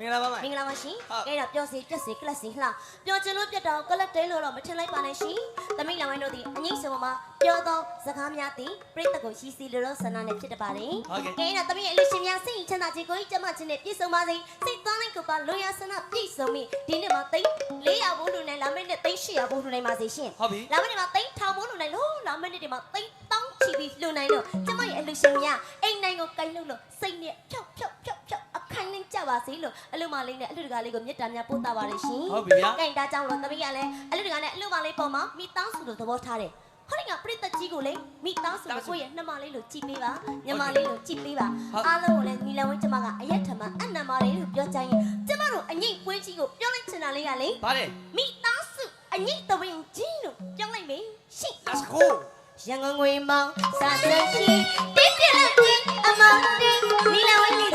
မင်္ဂလာပါမမင်္ဂလာပါရှင်ဟုတ်ကဲတော့ပျော်စီပြက်စီကလပ်စီလှပျော်ချင်လို့ပြက်တော့ကလပ်တဲလို့တော့မထင်လိုက်ပါနဲ့ရှင်သမီးလောင်ဝိုင်းတို့ဒီအငိမ့်စုံမှာပျော်သောစကားများသည်ပြိတ္တကိုရှိစီလိုလို့ဆန္ဒနဲ့ဖြစ်တတ်ပါတယ်ဟုတ်ကဲ့ကဲတော့သမီးရဲ့အလူရှင်များစိတ်ချမ်းသာခြင်းကိုကြီးကျမခြင်းနဲ့ပြည့်စုံပါစေစိတ်သားလိုက်ကိုပါလွန်ရဆန္ဒပြည့်စုံပြီဒီနေ့မှာသိန်း400ဘိုးလူနဲ့လာမယ့်နေ့သိန်း800ဘိုးလူနိုင်ပါစေရှင်ဟုတ်ပြီလာမယ့်နေ့မှာသိန်း1000ဘိုးလူနိုင်လို့လာမယ့်နေ့ဒီမှာသိန်းတောင်းချီပြီးလူနိုင်လို့ကျမရဲ့အလူရှင်များအိမ်နိုင်ကိုကိုင်လို့လို့စိတ်နဲ့ဖြောက်ဖြောက်ဖြောက်ဖြောက်အခိုင်နဲ့ ကြပါစေလို့အလူမလေးနဲ့အလူတကာလေးကိုမြတ်တာများပို့တာပါတယ်ရှင်ဟုတ်ပြီဗျာကဲဒါကြောင့်လို့သမီးကလည်းအလူတကာနဲ့အလူမလေးပေါ်မှာမိသားစုလိုသဘောထားတယ်ဟောဒီကပြိတ္တကြီးကိုလေမိသားစုကိုကိုယ့်ရဲ့နှမလေးလိုကြည်ပေးပါညီမလေးလိုကြည်ပေးပါအားလုံးကိုလည်းညီလဝင်းကျမကအရက်ထမအနံပါလေးလို့ပြောချင်ရင်ကျမတို့အငိတ်ပွဲကြီးကိုပြောလိုက်ချင်တာလေးကလေဗါတယ်မိသားစုအငိတ်တဝင်းကြီးလို့ပြောလိုက်မယ်ရှင့် let's go ရန်ကုန်ငွေမောင်စာစရှိတင်းပြလက်ကြီးအမောင်တင်းနီလာဝင်းလေး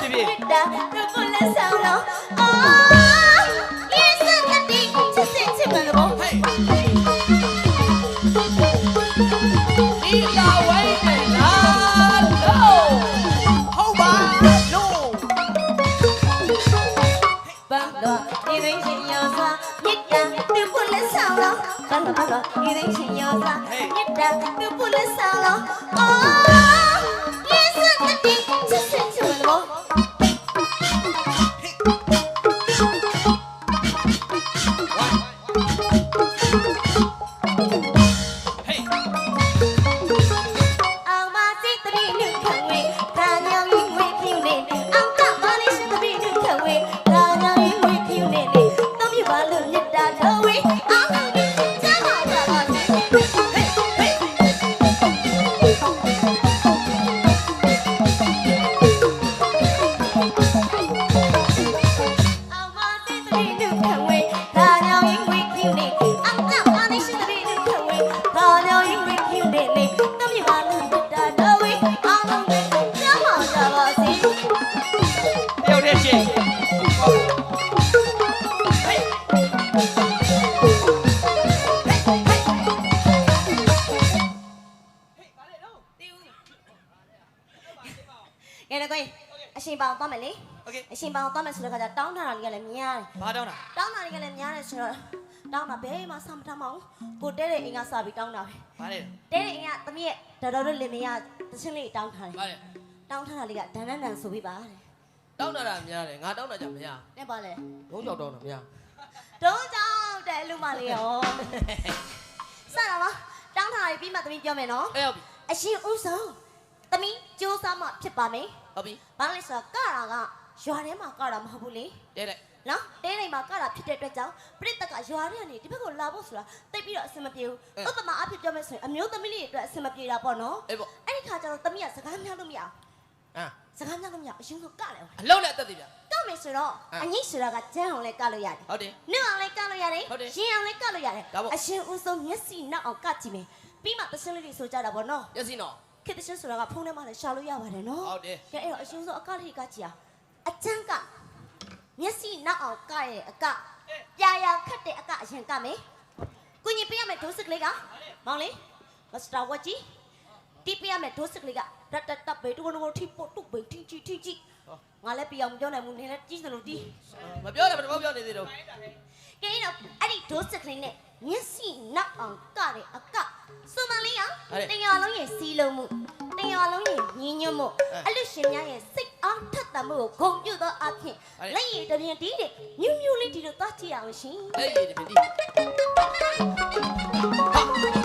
ရောကမြစ်တာတူဖို့လက်ဆောင်လို့အော်ယေစံတတိချစ်စစ်ချစ်မလို့ဟေးဒီလာဝဲနဲ့လာလို့ဟုတ်ပါလို့ဘန်လောနေသိရှင်ရောကမြစ်တာတူဖို့လက်ဆောင်လို့ဘန်လောဘန်လောနေသိရှင်ရောကမြစ်တာတူဖို့လက်ဆောင်လို့အော် ပေါအောင်သွားမယ်လေ โอเค အရှင်ပေါအောင်သွားမယ်ဆိုတော့ခါကျတောင်းတာတွေကလည်းများတယ် ဘာတောင်းတာ တောင်းတာတွေကလည်းများတယ်ဆိုတော့တောင်းတာဘယ်မှဆမထမအောင်ကိုတဲတဲ့အိမ်ကစပြီးတောင်းတာပဲ ဘာလဲ တဲတဲ့အိမ်ကသမီးရဲ့တော်တော်တို့လင်မယားတချင်းလေးတောင်းထားတယ် ဘာလဲ တောင်းထားတာလေးကဒန်ဒန်ဒန်ဆိုပြီးပါတဲ့ တောင်းတာတာများတယ်ငါတောင်းတာကြမရ နဲ့ပါလေ ဘုံကြောက်တောင်းတာမရ တုံးကြောင့်တဲ့လူမလေးရောစတာပါတောင်းထားတာပြီးမှသမီးပြောမယ်နော် အဲ့ဟုတ်ပြီ အရှင်ဦးဆောင်သမီးစူးစမ်းမှဖြစ်ပါမယ် ဟုတ်ပြီဘာလို့လဲဆိုတော့ကတာကရွာထဲမှာကတာမဟုတ်ဘူးလေတဲ့တဲ့နော်တဲနေမှာကတာဖြစ်တဲ့အတွက်ကြောင့်ပြိတ္တကရွာထဲကနေဒီဘက်ကိုလာဖို့ဆိုတာတိတ်ပြီးတော့အဆင်မပြေဘူးဥပမာအဖြစ်ပြောမယ်ဆိုရင်အမျိုးသမီးလေးတွေအတွက်အဆင်မပြေတာပေါ့နော်အေးပေါ့အဲ့ဒီခါကျတော့သမီးကစကားများလို့မရအောင်အာစကားများလို့မရအောင်အရင်ကကလည်းအလုံးနဲ့အသက်တည်ဗျာကမယ်ဆိုတော့အငိတ်ဆိုတာကကျန်းအောင်လည်းကလို့ရတယ်ဟုတ်တယ်နှုတ်အောင်လည်းကလို့ရတယ်ဟုတ်တယ်ရင်အောင်လည်းကလို့ရတယ်ဒါပေါ့အရှင်ဦးဆုံးမျက်စိနောက်အောင်ကကြည့်မယ်ပြီးမှသစင်းလေးတွေဆိုကြတာပေါ့နော်မျက်စိနော် ခေတ္တရှင်ဆိုတာကဖုန်းထဲမှာလည်းရှာလို့ရပါတယ်နော်ဟုတ်တယ်ကဲအဲ့တော့အရှင်ဆုံးအကလေးကကြည့်အောင်အချမ်းကမျက်စိနောက်အောင်ကရဲ့အကပြာရာခတ်တဲ့အကအရင်ကမယ်ကိုကြီးပေးရမယ်ဒိုးစကလေးကမောင်လေးမစတာဝတ်ကြီးတီးပေးရမယ်ဒိုးစကလေးကရတ်တတ်ဘေတူနိုထိပို့တုတ်ဘေထင်းချီထင်းချီငါလည်းပြအောင်ပြောနိုင်မှုနေလဲကြီးစလို့တီးမပြောတယ်ဘယ်တော့ပြောနေသေးတော့ကဲအဲ့တော့အဲ့ဒီဒိုးစကလေးနဲ့မျက်စိနောက်အောင်ကတဲ့အက စုမလေးရတရားလုံးရဲ့စီးလုံးမှုတရားလုံးရဲ့ညီညွတ်မှုအလူရှင်များရဲ့စိတ်အားထက်သန်မှုကိုဂုဏ်ပြုသောအဖြစ်လက်ရည်တပြင်းတီးတဲ့မြူးမြူးလေးဒီလိုသွားကြည့်အောင်ရှင်အဲ့ဒီဒီဒီဟေး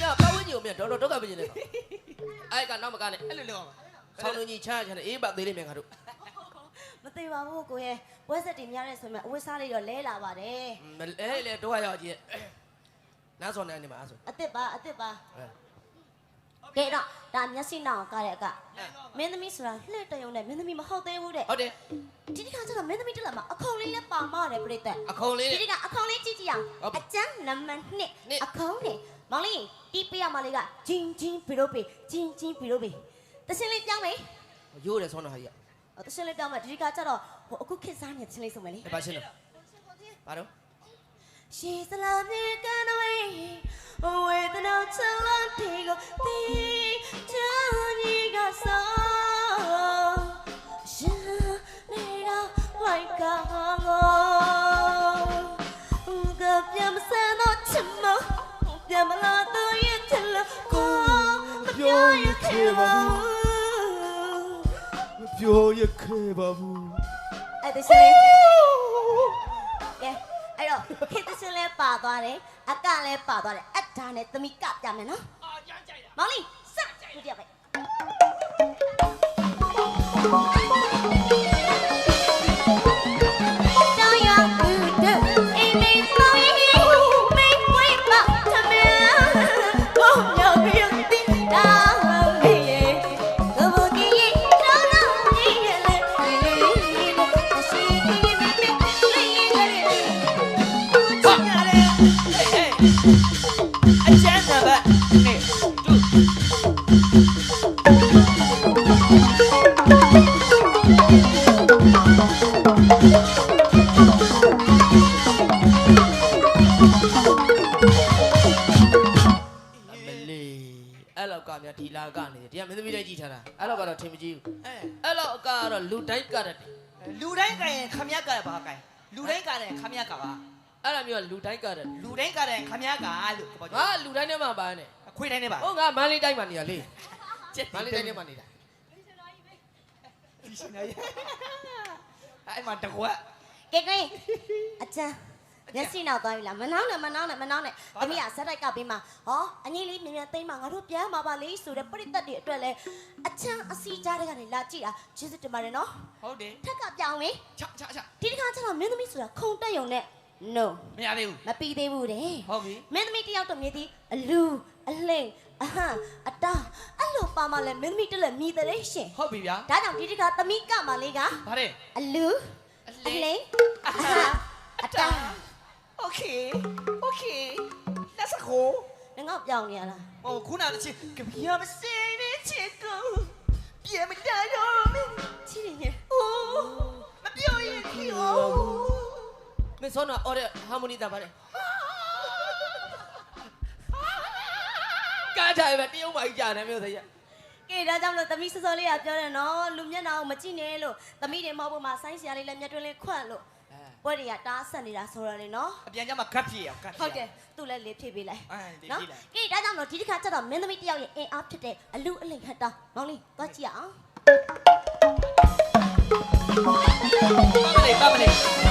ညပတ်ဝန်းကျင်ကိုမြတော်တော်ဒုက္ခပေးနေတယ်အဲ့ကနောက်မကနေအဲ့လိုလုပ်အောင်ဆောင်းလုံးကြီးချမ်းချမ်းအေးပါသေးလိမ့်မယ်ငါတို့မသေးပါဘူးကိုရဲ့ပွဲဆက်တွေများတဲ့ဆိုရင်အဝတ်စားလေးတော့လဲလာပါတယ်မလဲလေတော့ရရောက်ကြီးနားစော်နေနေမှာအဲ့ဆိုအစ်စ်ပါအစ်စ်ပါအဲကဲတော့ဒါမျက်စိနောင်ကားတဲ့အကမင်းသမီးဆိုတာလှည့်တယုံနဲ့မင်းသမီးမဟုတ်သေးဘူးတဲ့ဟုတ်တယ်ဒီတစ်ခါကျတော့မင်းသမီးတက်လာမှာအခုံလေးနဲ့ပါမရတယ်ပြိတ္တအခုံလေးဒီတစ်ခါအခုံလေးကြည့်ကြည့်အောင်ဟုတ်ပြီအကျန်းနံပါတ်နှစ်2အခုံးနဲ့ မောင်လေးတီးပေးရမလေးကဂျင်းဂျင်းပြီးတော့ပြီဂျင်းဂျင်းပြီးတော့ပြီတစင်းလေးပြောင်းမယ်ရိုးတယ်ဆောင်းတော့ဟာကြီးအော်တစင်းလေးပြောင်းမယ်ဒီတစ်ခါကျတော့ဟိုအခုခေတ်စားနေတဲ့တစင်းလေးဆိုမယ်လေအဲ့ပါရှင်းတော့ပါတော့ She's the love you can away with no talent go the journey got so Shanira like a hango Ga pyam sa no chimo pyam la to ye chil ko pyo ye kheba မပြောရခဲပါဘူးအဲ့ဒါရှင်လေးကဲအဲ့တော့ခေတ္တရှင်လေးပါသွားတယ်အကလည်းပါသွားတယ်အတားနဲ့သမီးကပြမယ်နော်အာရမ်းကြိုက်တာမောင်လေးစကြည့်ရမယ်တော ဒီလာကနေတယ်တရားမင်းသမီးလေးကြည့်ထားတာအဲ့လောက်ကတော့ထင်မကြည့်ဘူးအဲအဲ့လောက်အကတော့လူတိုင်းကတတ်တယ်လူတိုင်းကရင်ခမရကရပါကင်လူတိုင်းကရင်ခမရကပါအဲ့လိုမျိုးကလူတိုင်းကတတ်တယ်လူတိုင်းကရင်ခမရကလို့ပြောငါလူတိုင်းထဲမှာပါနေခွေးတိုင်းနဲ့ပါဟုတ်ငါမန်းလေးတိုင်းမှာနေရလေကျက်မန်းလေးတိုင်းထဲမှာနေတာဒီရှင်နေအဲ့မှာတကွက်ကဲကဲအချမ်း မျက်စိနောက်သွားပြီလားမနှောင်းနဲ့မနှောင်းနဲ့မနှောင်းနဲ့အမေကဇက်တိုက်ကပေးမှာဟောအငိမ့်လေးမြင်မြန်သိမ်းမှာငါတို့ပြန်มาပါလေဆိုတဲ့ပြိတ္တတွေအတွက်လဲအချမ်းအစီကြားတဲ့ကနေလာကြည့်တာကျေးဇူးတင်ပါတယ်နော်ဟုတ်တယ်ထက်ကပြောင်းလေချချချဒီတစ်ခါကျတော့မင်းသမီးဆိုတာခုံတက်ယုံနဲ့ no မရသေးဘူးမပြီးသေးဘူးတဲ့ဟုတ်ပြီမင်းသမီးတယောက်တော့မြည်သည်အလူအလှိမ်အဟံအတားအဲ့လိုပါမလဲမင်းသမီးတက်လက်မြည်တယ်ရှင်ဟုတ်ပြီဗျာဒါကြောင့်ဒီတစ်ခါသမီးကမလေးကဗါတယ်အလူအအလေလှိမ်အအဟံဟာအတား okay okay လက်စကိုငငေါ့ပြောင်းနေရလားဟိုခုနကချင်းကပြာမစင်းနေချစ်ကိုပြဲမကြရောမင်းချစ်နေအိုးမပြောရင်ခီအိုးမင်းစောနာအော်ရဟာမိုနီတာပါလေကားကြရပဲတရုံမကြီးကြာနေမျိုးစရာကဲဒါကြောင့်မလို့သမီးစောစောလေးကပြောတယ်နော်လူမျက်နှာကိုမကြည့်နဲ့လို့သမီးတွေမောက်ဖို့မှာဆိုင်းဆရာလေးလည်းမျက်တွင်းလေးခွတ်လို့ အဲပွဲတွေကတားဆက်နေတာဆိုရလေနော်အပြန်ကြမှာကတ်ပြေအောင်ကတ်ဟုတ်တယ်သူ့လည်းလေးဖြည့်ပေးလိုက်အဲဒီနော်ကြည့်လိုကက်ဲဒါကြောင့်မလို့ဒီတစ်ခါကျတော့မင်းသမီးတယောက်ရဲ့အင်အားဖြစ်တဲ့အလူအလိမ်ခတ်တာမောင်လေးသွားကြည့်အောင်ပတ်မလေးပတ်မလေး